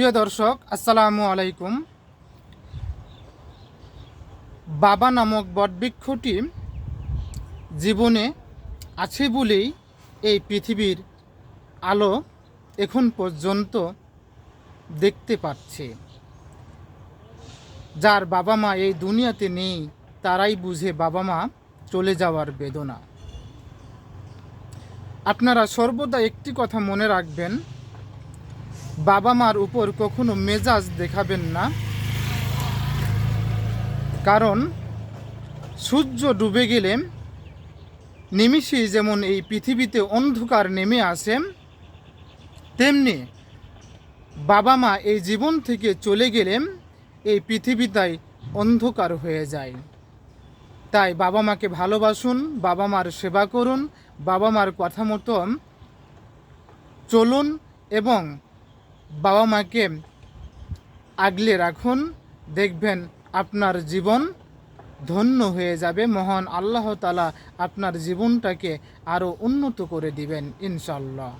প্রিয় দর্শক, আসসালামু আলাইকুম। বাবা নামক বটবৃক্ষটি জীবনে আছে বলেই এই পৃথিবীর আলো এখন পর্যন্ত দেখতে পাচ্ছে। যার বাবা মা এই দুনিয়াতে নেই, তারাই বুঝে বাবা মা চলে যাওয়ার বেদনা। আপনারা সর্বদা একটি কথা মনে রাখবেন বাবা মার উপর কখনো মেজাজ দেখাবেন না। কারণ সূর্য ডুবে গেলে নিমিষেই যেমন এই পৃথিবীতে অন্ধকার নেমে আসে, তেমনি বাবা মা এই জীবন থেকে চলে গেলে এই পৃথিবীটাই অন্ধকার হয়ে যায়। তাই বাবা মাকে ভালোবাসুন বাবা মার সেবা করুন বাবা মার কথা মতো চলুন এবং বাবা মাকে আগলে রাখুন, দেখবেন আপনার জীবন ধন্য হয়ে যাবে। মহান আল্লাহ তালা আপনার জীবনটাকে আরও উন্নত করে দিবেন, ইনশাল্লাহ।